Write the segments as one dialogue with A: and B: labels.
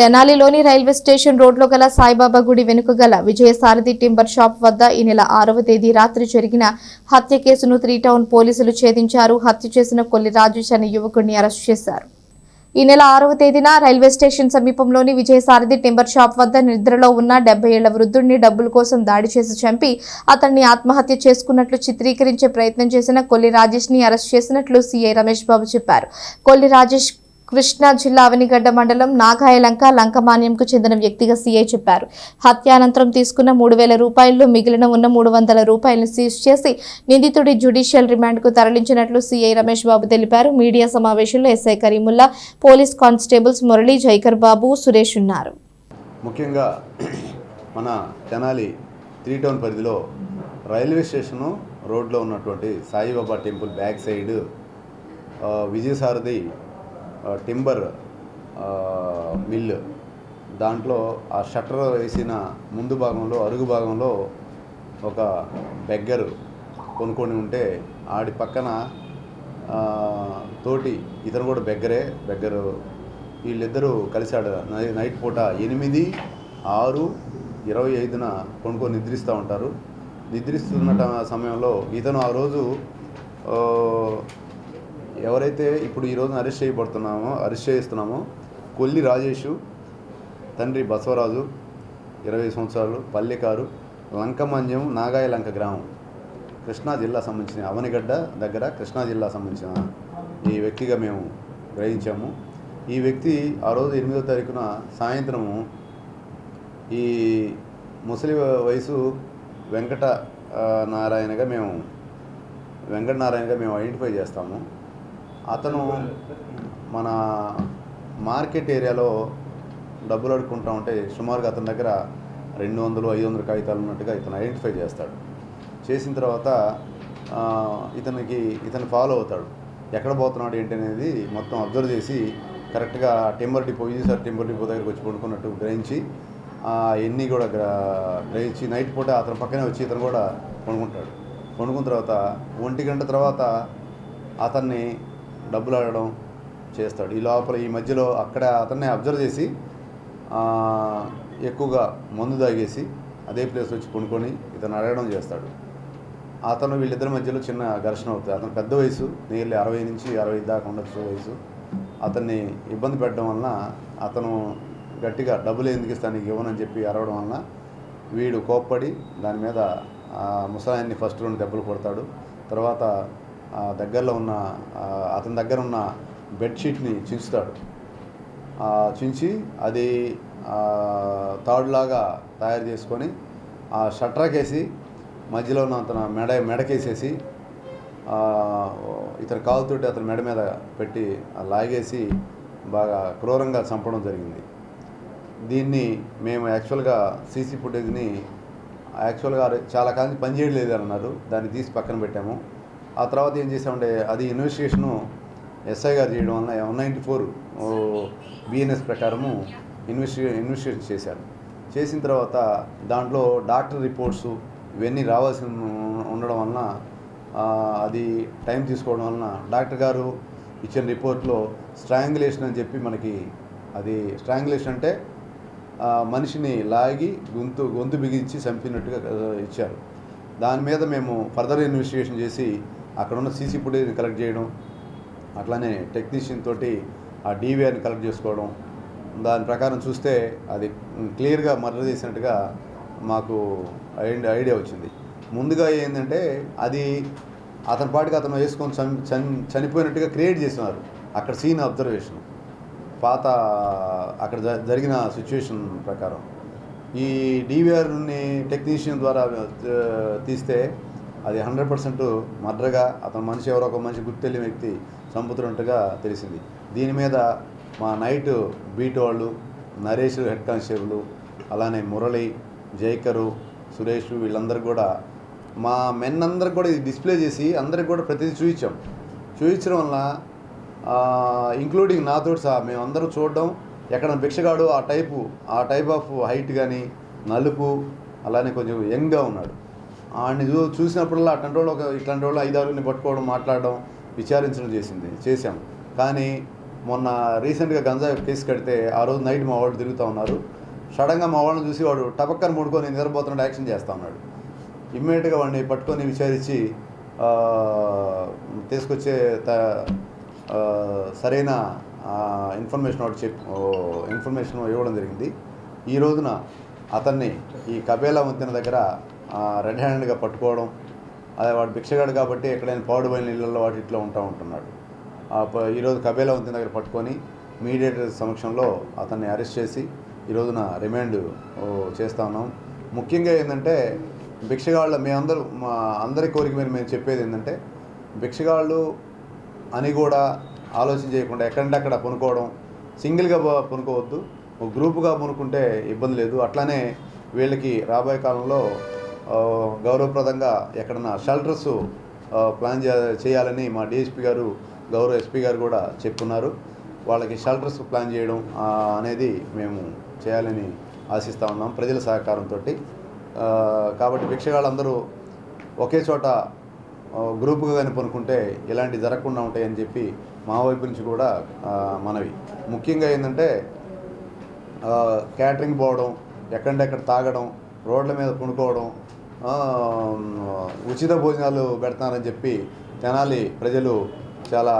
A: తెనాలిలోని railway station రోడ్లో గల సాయిబాబా గుడి వెనుక గల విజయసారథి టింబర్ షాప్ వద్ద ఈ నెల ఆరవ తేదీ రాత్రి జరిగిన హత్య కేసును త్రీ టౌన్ పోలీసులు ఛేదించారు. హత్య చేసిన కొల్లి రాజేష్ అనే యువకుడిని అరెస్ట్ చేశారు. ఈ నెల ఆరవ తేదీన రైల్వే స్టేషన్ సమీపంలోని విజయసారథి టింబర్ షాప్ వద్ద నిద్రలో ఉన్న డెబ్బై ఏళ్ళ వృద్ధుడిని డబ్బుల కోసం దాడి చేసి చంపి అతన్ని ఆత్మహత్య చేసుకున్నట్లు చిత్రీకరించే ప్రయత్నం చేసిన కొల్లి రాజేష్ని అరెస్ట్ చేసినట్లు సీఐ రమేష్ బాబు చెప్పారు. కొల్లి రాజేష్ కృష్ణా జిల్లా అవనిగడ్డ మండలం నాగాయలంక లంకమాన్యంకు చెందిన వ్యక్తిగా సీఐ చెప్పారు. హత్యానంతరం తీసుకున్న మూడు వేల రూపాయలు మిగిలిన ఉన్న మూడు వందల రూపాయలను సీజ్ చేసి నిందితుడి జ్యుడిషియల్ రిమాండ్కు తరలించినట్లు సీఐ రమేష్ బాబు తెలిపారు. మీడియా సమావేశంలో SI Karimulla police constables Murali Jaikar Babu Suresh ఉన్నారు.
B: ముఖ్యంగా మన తెనాలి త్రీ టౌన్ పరిధిలో రైల్వే స్టేషను రోడ్లో ఉన్నటువంటి Saibaba temple back side Vijayasarathi timber mill దాంట్లో ఆ షట్టర్ వేసిన ముందు భాగంలో అరుగు భాగంలో ఒక బెగ్గరు కొనుక్కొని ఉంటే ఆడి పక్కన తోటి ఇతను కూడా బెగ్గరే బెగ్గరు. వీళ్ళిద్దరూ కలిశాడు నై- నైట్ పూట ఎనిమిది ఆరు ఇరవై ఐదున కొనుక్కొని నిద్రిస్తూ ఉంటారు. నిద్రిస్తున్న సమయంలో ఇతను ఆ రోజు ఎవరైతే ఇప్పుడు ఈరోజు అరెస్ట్ చేయబడుతున్నామో అరెస్ట్ చేస్తున్నామో కొల్లి రాజేషు తండ్రి బసవరాజు ఇరవై సంవత్సరాలు పల్లెకారు లంకమంజం నాగాయ లంక గ్రామం. కృష్ణా జిల్లా సంబంధించిన అవనిగడ్డ దగ్గర కృష్ణా జిల్లా సంబంధించిన ఈ వ్యక్తిగా మేము గ్రహించాము. ఈ వ్యక్తి ఆ రోజు ఎనిమిదో తారీఖున సాయంత్రము ఈ ముసలి వయసు వెంకట నారాయణగా మేము వెంకట నారాయణగా మేము ఐడెంటిఫై చేస్తాము. అతను మన మార్కెట్ ఏరియాలో డబ్బులు అడుక్కుంటా ఉంటే సుమారుగా అతని దగ్గర రెండు వందలు ఐదు వందల కాగితాలు ఉన్నట్టుగా ఇతను ఐడెంటిఫై చేస్తాడు. చేసిన తర్వాత ఇతనికి ఇతను ఫాలో అవుతాడు. ఎక్కడ పోతున్నాడు ఏంటి అనేది మొత్తం అబ్జర్వ్ చేసి కరెక్ట్గా timber depot sir timber depot దగ్గరికి వచ్చి పడుకున్నట్టు గ్రహించి ఎన్ని కూడా గ్రహించి నైట్ పూట అతని పక్కనే వచ్చి ఇతను కూడా కొనుక్కుంటాడు కొనుక్కున్న తర్వాత ఒంటి గంట తర్వాత అతన్ని డబ్బులు అడగడం చేస్తాడు. ఈ లోపల ఈ మధ్యలో అక్కడ అతన్ని అబ్జర్వ్ చేసి ఎక్కువగా మందు తాగేసి అదే ప్లేస్ వచ్చి కొనుక్కొని ఇతను అడగడం చేస్తాడు. అతను వీళ్ళిద్దరి మధ్యలో చిన్న ఘర్షణ అవుతుంది. అతను పెద్ద వయసు నియర్లీ అరవై నుంచి అరవై దాకా ఉండొచ్చు వయసు. అతన్ని ఇబ్బంది పెట్టడం వలన అతను గట్టిగా డబ్బులు ఎందుకు ఇస్తాను నీకు ఇవ్వనని చెప్పి అరవడం వలన వీడు కోప్పడి దాని మీద ముసలాయన్ని ఫస్ట్ రెండు దెబ్బలు కొడతాడు. తర్వాత దగ్గరలో ఉన్న అతని దగ్గర ఉన్న బెడ్షీట్ని చించుతాడు. చించి అది తాడులాగా తయారు చేసుకొని ఆ షట్రకేసి మధ్యలో ఉన్న అతను మెడ మెడకేసేసి ఇతని కాలుతోటి అతని మెడ మీద పెట్టి లాగేసి బాగా క్రూరంగా చంపడం జరిగింది. దీన్ని మేము యాక్చువల్గా సీసీ ఫుటేజ్ని యాక్చువల్గా చాలా కాలం పనిచేయలేదు అన్నారు దాన్ని తీసి పక్కన పెట్టాము. ఆ తర్వాత ఏం చేసామంటే అది ఇన్వెస్టిగేషను ఎస్ఐ గారు చేయడం వల్ల వన్ నైంటీ ఫోర్ బిఎన్ఎస్ ప్రకారము ఇన్వెస్టి ఇన్వెస్టిగేషన్ చేశారు. చేసిన తర్వాత దాంట్లో డాక్టర్ రిపోర్ట్స్ ఇవన్నీ రావాల్సి ఉండడం వలన అది టైం తీసుకోవడం వలన డాక్టర్ గారు ఇచ్చిన రిపోర్ట్లో స్ట్రాంగులేషన్ అని చెప్పి మనకి అది స్ట్రాంగులేషన్ అంటే మనిషిని లాగి గొంతు గొంతు బిగించి చంపినట్టుగా ఇచ్చారు. దాని మీద మేము ఫర్దర్ ఇన్వెస్టిగేషన్ చేసి అక్కడ ఉన్న సీసీ ఫుటేజ్ని కలెక్ట్ చేయడం అట్లానే టెక్నీషియన్ తోటి ఆ డీవీఆర్ని కలెక్ట్ చేసుకోవడం దాని ప్రకారం చూస్తే అది క్లియర్గా మర్డర్ చేసినట్టుగా మాకు ఐడియా వచ్చింది. ముందుగా ఏంటంటే అది అతని పాటికి అతను వేసుకొని చని చనిపోయినట్టుగా క్రియేట్ చేస్తున్నారు అక్కడ సీన్ అబ్జర్వేషన్. పాత అక్కడ జ- జరిగిన సిచ్యువేషన్ ప్రకారం. ఈ డీవీఆర్ని టెక్నీషియన్ ద్వారా తీస్తే అది హండ్రెడ్ పర్సెంట్ మర్రగా అతను మనిషి ఎవరో ఒక మనిషి గుర్తెళ్ళిన వ్యక్తి చంపుతున్నట్టుగా తెలిసింది. దీని మీద మా నైట్ బీట్ వాళ్ళు నరేష్ హెడ్ కానిస్టేబుల్ అలానే మురళి జైకరు సురేష్ వీళ్ళందరూ కూడా మా మెన్ అందరికి కూడా ఇది డిస్ప్లే చేసి అందరికి కూడా ప్రతిదీ చూపించాం చూపించడం వల్ల ఇంక్లూడింగ్ నాతో సహా మేమందరం చూడడం ఎక్కడ భిక్షగాడు ఆ టైపు ఆ టైప్ ఆఫ్ హైట్ కానీ నలుపు అలానే కొంచెం యంగ్గా ఉన్నాడు. ఆడిని చూ చూసినప్పుడల్లా అట్లాంటి వాళ్ళు ఒక ఇట్లాంటి వాళ్ళు ఐదారుని పట్టుకోవడం మాట్లాడడం విచారించడం చేసింది చేశాం. కానీ మొన్న రీసెంట్గా గంజా కేసు కడితే ఆ రోజు నైట్ మా వాళ్ళు తిరుగుతూ ఉన్నారు. సడన్గా మా వాళ్ళని చూసి వాడు టపక్కని ముడుకొని నిద్రపోతున్నాడు యాక్షన్ చేస్తూ ఉన్నాడు. ఇమ్మీడియట్గా వాడిని పట్టుకొని విచారించి తీసుకొచ్చే త సరైన ఇన్ఫర్మేషన్ ఒకటి చెప్ ఓ, ఇన్ఫర్మేషన్ ఇవ్వడం జరిగింది. ఈ రోజున అతన్ని ఈ కబేలా వంతెన దగ్గర రెడ్ హ్యాండ్గా పట్టుకోవడం. అదే వాడు భిక్షగాడు కాబట్టి ఎక్కడైనా పాడుబడిన ఇళ్ళల్లో వాటి ఇట్లా ఉంటా ఉంటున్నాడు. ఈరోజు కబేలా వంతెన దగ్గర పట్టుకొని మీడియేటర్ సమక్షంలో అతన్ని అరెస్ట్ చేసి ఈ రోజున రిమాండ్ ఓ, చేస్తా ఉన్నాం. ముఖ్యంగా ఏంటంటే భిక్షగాళ్ళ మేమందరూ మా అందరి కోరిక మీద మేము చెప్పేది ఏంటంటే భిక్షగాళ్ళు అని కూడా ఆలోచన చేయకుండా ఎక్కడంటే అక్కడ సింగిల్గా పనుకోవద్దు. కొనుక్కోవద్దు గ్రూపుగా కొనుక్కుంటే ఇబ్బంది లేదు. అట్లానే వీళ్ళకి రాబోయే కాలంలో గౌరవప్రదంగా ఎక్కడన్నా షెల్టర్స్ ప్లాన్ చేయాలని మా డిఎస్పి గారు గౌరవ ఎస్పీ గారు కూడా చెప్పున్నారు. వాళ్ళకి షెల్టర్స్ ప్లాన్ చేయడం అనేది మేము చేయాలని ఆశిస్తూ ఉన్నాం ప్రజల సహకారంతో కాబట్టి భిక్షగాళ్ళందరూ ఒకే చోట గ్రూపుగా కానీ పనుకుంటే ఇలాంటి జరగకుండా ఉంటాయని చెప్పి మా వైపు నుంచి కూడా మనవి. ముఖ్యంగా ఏంటంటే క్యాటరింగ్ పోవడం ఎక్కడెక్కడ తాగడం రోడ్ల మీద కొనుక్కోవడం ఉచిత భోజనాలు పెడతానని చెప్పి తెనాలి ప్రజలు చాలా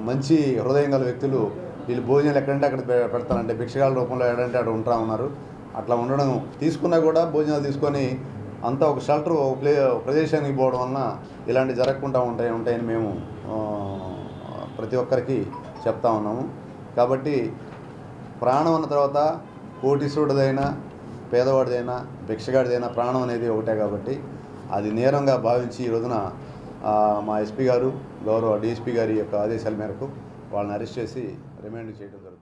B: మంచి హృదయం గల వ్యక్తులు వీళ్ళు భోజనాలు ఎక్కడంటే అక్కడ పె- పెడతానంటే భిక్షగాల రూపంలో ఎక్కడంటే అక్కడ ఉంటా ఉన్నారు. అట్లా ఉండడం తీసుకున్నా కూడా భోజనాలు తీసుకొని అంతా ఒక షెల్టర్ ఒక ప్లే ప్రదేశానికి పోవడం వలన ఇలాంటివి జరగకుండా ఉంటాయి ఉంటాయని మేము ప్రతి ఒక్కరికి చెప్తా ఉన్నాము. కాబట్టి ప్రాణం అన్న తర్వాత కోటీశ్వరుడిదైనా పేదవాడిదైనా భిక్షగాడిదైనా ప్రాణం అనేది ఒకటే కాబట్టి అది నేరంగా భావించి ఈ రోజున మా ఎస్పీ గారు గౌరవ డిఎస్పీ గారి యొక్క ఆదేశాల మేరకు వాళ్ళని అరెస్ట్ చేసి రిమాండ్ చేయడం జరుగుతుంది.